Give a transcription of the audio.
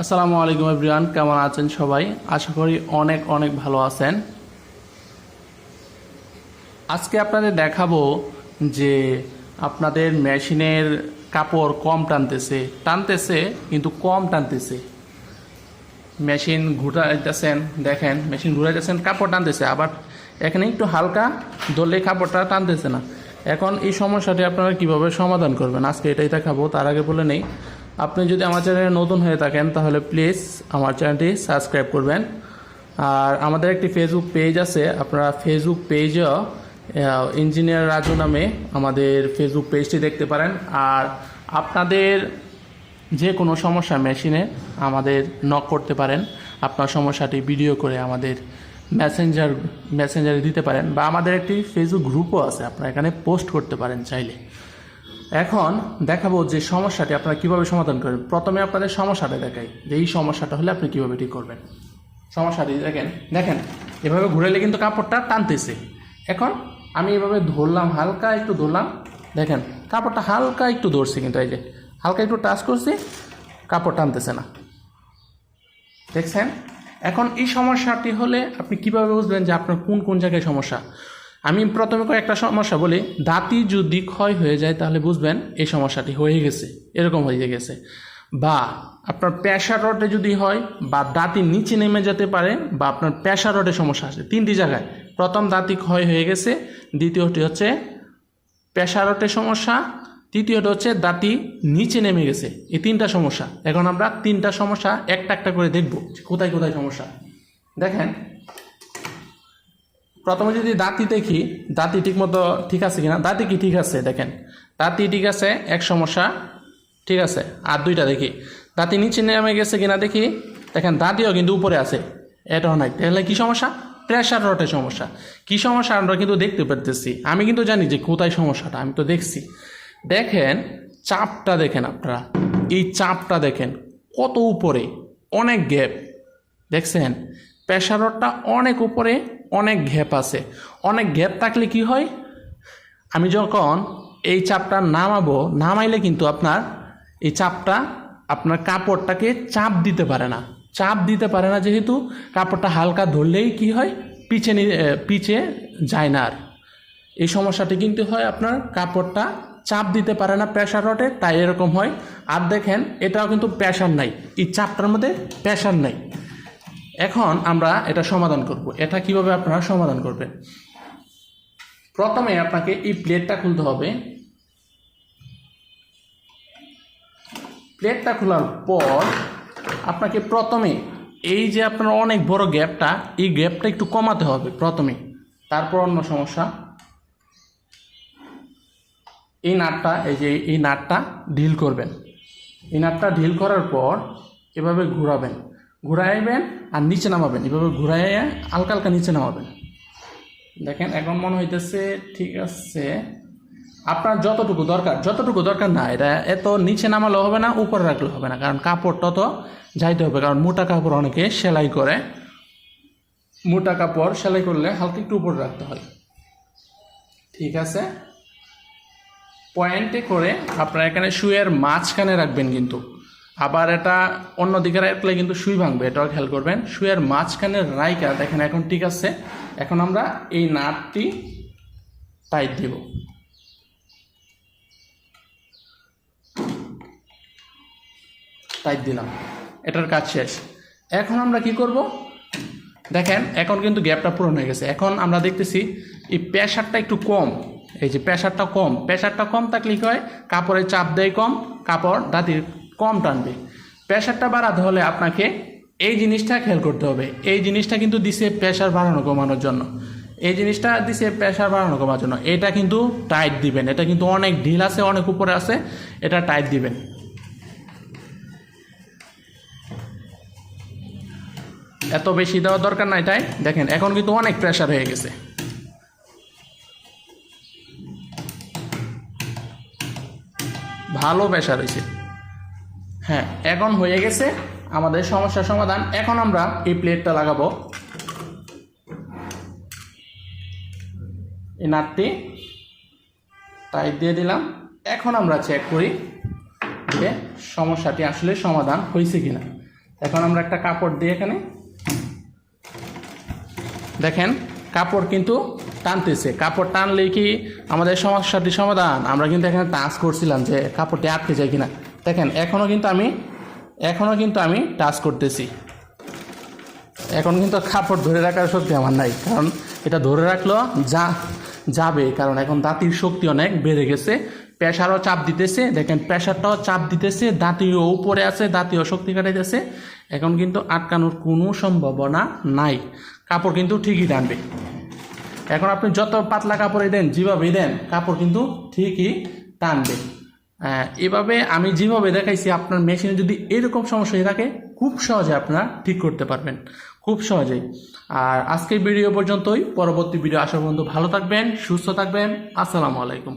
আসসালামু আলাইকুম এভরিওয়ান, কেমন আছেন সবাই? আশা করি অনেক অনেক ভালো আছেন। আজকে আপনাদের দেখাবো যে আপনাদের মেশিনের কাপড় কম টানতেছে টানতেছে, কিন্তু কম টানতেছে। মেশিন ঘুরাইতেছেন, দেখেন, মেশিন ঘুরাইতেছেন, কাপড় টানতেছে, আবার এখানে একটু হালকা ধরলে কাপড়টা টানতেছে না। এখন এই সমস্যাটি আপনারা কীভাবে সমাধান করবেন? আজকে এটাই দেখাবো, তার আগে বলে নেই। আপনি যদি আমার চ্যানেলে নতুন হয়ে থাকেন, তাহলে প্লিজ আমার চ্যানেলটি সাবস্ক্রাইব করবেন। আর আমাদের একটি ফেসবুক পেজ আছে, আপনারা ফেসবুক পেজও ইঞ্জিনিয়ার রাজু নামে আমাদের ফেসবুক পেজটি দেখতে পারেন। আর আপনাদের যে কোনো সমস্যা মেশিনে আমাদের নক করতে পারেন। আপনার সমস্যাটি ভিডিও করে আমাদের মেসেঞ্জার মেসেঞ্জারে দিতে পারেন। বা আমাদের একটি ফেসবুক গ্রুপও আছে, আপনারা এখানে পোস্ট করতে পারেন চাইলে। এখন দেখাবো যে সমস্যাটি আপনারা কীভাবে সমাধান করবেন। প্রথমে আপনাদের সমস্যাটা দেখাই, যে এই সমস্যাটা হলে আপনি কীভাবে ঠিক করবেন। সমস্যাটি দেখেন দেখেন, এভাবে ঘুরাইলে কিন্তু কাপড়টা টানতেছে। এখন আমি এভাবে ধরলাম, হালকা একটু ধরলাম, দেখেন, কাপড়টা হালকা একটু ধরছি কিন্তু, এই যে, হালকা একটু টাচ করছি, কাপড় টানতেছে না। দেখছেন? এখন এই সমস্যাটি হলে আপনি কীভাবে বুঝবেন যে আপনার কোন কোন জায়গায় সমস্যা? আমি প্রথমে কয়েকটা সমস্যা বলি দাঁতি যদি ক্ষয় হয়ে যায় তাহলে বুঝবেন এই সমস্যাটি হয়ে গেছে, এরকম হয়ে গেছে। বা আপনার প্রেশার রডে যদি হয় বা দাঁতি নিচে নেমে যেতে পারে বা আপনার প্রেশার রডে সমস্যা আছে, তিনটি জায়গায়। প্রথম দাঁতি ক্ষয় হয়ে গেছে, দ্বিতীয়টি হচ্ছে প্রেশার রডের সমস্যা, তৃতীয়টা হচ্ছে দাঁতি নিচে নেমে গেছে, এই তিনটা সমস্যা। এখন আমরা তিনটা সমস্যা একটা একটা করে দেখব কোথায় কোথায় সমস্যা। দেখেন প্রথমে যদি দাঁতি দেখি, দাঁতি ঠিকমতো ঠিক আছে কিনা? দাঁতি কি ঠিক আছে দেখেন? দাঁতি ঠিক আছে, এক সমস্যা ঠিক আছে। আর দুইটা দেখি। দাঁতি নিচে নেমে গেছে কিনা দেখি? দেখেন, দাঁতিও কিন্তু উপরে আছে। এটাও নাই। তাহলে কি সমস্যা? প্রেশার রটের সমস্যা। কি সমস্যা? আমরা কিন্তু দেখতে পারতেছি। আমি কিন্তু জানি যে কোথায় সমস্যাটা। আমি তো দেখছি। দেখেন, চাপটা দেখেন আপনারা। এই চাপটা দেখেন, কত উপরে? অনেক গ্যাপ দেখছেন? প্রেশার রডটা অনেক উপরে অনেক গ্যাপ আছে। অনেক গ্যাপ থাকলে কি হয়? আমি যখন এই চাপটা নামাবো, নামাইলে কিন্তু আপনার এই চাপটা আপনার কাপড়টাকে চাপ দিতে পারে না। চাপ দিতে পারে না যেহেতু কাপড়টা হালকা ধরলেই কি হয়? পিছে পিছে যায় না আর। এই সমস্যাটি কিন্তু হয় আপনার কাপড়টা চাপ দিতে পারে না প্রেশার রডে তাই এরকম হয়। আর দেখেন, এটাও কিন্তু প্রেশার নাই। এই চাপটার মধ্যে প্রেশার নাই। এখন আমরা এটা সমাধান করব। এটা কীভাবে আপনারা সমাধান করবেন? প্রথমে আপনাকে এই প্লেটটা খুলতে হবে। প্লেটটা খোলার পর আপনাকে প্রথমে এই যে আপনার অনেক বড় গ্যাপটা, এই গ্যাপটা একটু কমাতে হবে প্রথমে। তারপর অন্য সমস্যা। এই নাটটা, এই যে এই নাটটা ঢিল করবেন। এই নাটটা ঢিল করার পর এভাবে ঘোরাবেন। ঘুরাইবেন আর নিচে নামাবেন। এভাবে ঘুরাইয়া হালকা হালকা নিচে নামাবেন। দেখেন, এখন মনে হইতেছে, ঠিক আছে, আপনার যতটুকু দরকার যতটুকু দরকার না, এটা এত নিচে নামালে হবে না, উপরে রাখলে হবে না। কারণ কাপড়টা তো যাইতে হবে, কারণ মোটা কাপড় অনেকে সেলাই করে। মোটা কাপড় সেলাই করলে হালকা একটু উপরে রাখতে হয়। ঠিক আছে? পয়েন্টে করে আপনারা এখানে শুয়ের মাঝখানে রাখবেন কিন্তু। আবার এটা অন্য দিকে রাখলে কিন্তু সুই ভাঙবে, এটাও খেয়াল করবেন। শুয়ের মাঝখানে রাইকা দেখেন এখন ঠিক আছে। এখন আমরা এই নাটটি টাইট দিব। টাইট দিলাম। এটার কাজ শেষ। এখন আমরা কি করব? দেখেন, এখন কিন্তু গ্যাপটা পূরণ হয়ে গেছে। এখন আমরা দেখতেছি এই প্রেশারটা একটু কম। এই যে প্রেশারটা কম। প্রেশারটা কম থাকলে কি হয়? কাপড়ের চাপ দেয় কম, কাপড়, দাঁতির কম টানবে। প্রেশারটা বাড়াতে হলে আপনাকে এই জিনিসটা খেয়াল করতে হবে। এই জিনিসটা কিন্তু দিছে প্রেশার বাড়ানো কমানোর জন্য। এই জিনিসটা দিছে প্রেশার বাড়ানো কমানোর জন্য। এটা কিন্তু টাইট দিবেন। এটা কিন্তু অনেক ঢিল আছে, অনেক উপরে আছে। এটা টাইট দিবেন। এত বেশি দেওয়ার দরকার নাই তাই। দেখেন, এখন কিন্তু অনেক প্রেশার হয়ে গেছে। ভালো প্রেশার হয়েছে। হ্যাঁ এখন হয়ে গেছে আমাদের সমস্যার সমাধান। এখন আমরা এই প্লেটটা লাগাবো। এই নাটটি টাইট দিয়ে দিলাম। এখন আমরা চেক করি যে সমস্যাটি আসলে সমাধান হয়েছে কিনা। এখন আমরা একটা কাপড় দিই এখানে। দেখেন, কাপড় কিন্তু টানতেছে। কাপড় টানলেই কি আমাদের সমস্যাটি সমাধান? আমরা কিন্তু এখানে টাচ করছিলাম যে কাপড়টি আটকে যায় কিনা। দেখেন এখনও কিন্তু আমি এখনও কিন্তু আমি টাচ করতেছি। এখন কিন্তু কাপড় ধরে রাখার শক্তি আমার নাই, কারণ এটা ধরে রাখলেও যা যাবে, কারণ এখন দাঁতির শক্তি অনেক বেড়ে গেছে। প্রেশারও চাপ দিতেছে, দেখেন প্রেশারটাও চাপ দিতেছে, দাঁতিও উপরে আছে, দাঁতিও শক্তি কাটাইতেছে এখন কিন্তু আটকানোর কোনো সম্ভাবনা নাই। কাপড় কিন্তু ঠিকই টানবে। এখন আপনি যত পাতলা কাপড়ে দেন, যেভাবেই দেন, কাপড় কিন্তু ঠিকই টানবে। এভাবে আমি যেভাবে দেখাইছি, আপনার মেশিনে যদি এরকম সমস্যা হয়ে থাকে, খুব সহজে আপনারা ঠিক করতে পারবেন। খুব সহজেই। আর আজকের ভিডিও পর্যন্তই। পরবর্তী ভিডিও আসা পর্যন্ত ভালো থাকবেন, সুস্থ থাকবেন। আসসালামু আলাইকুম।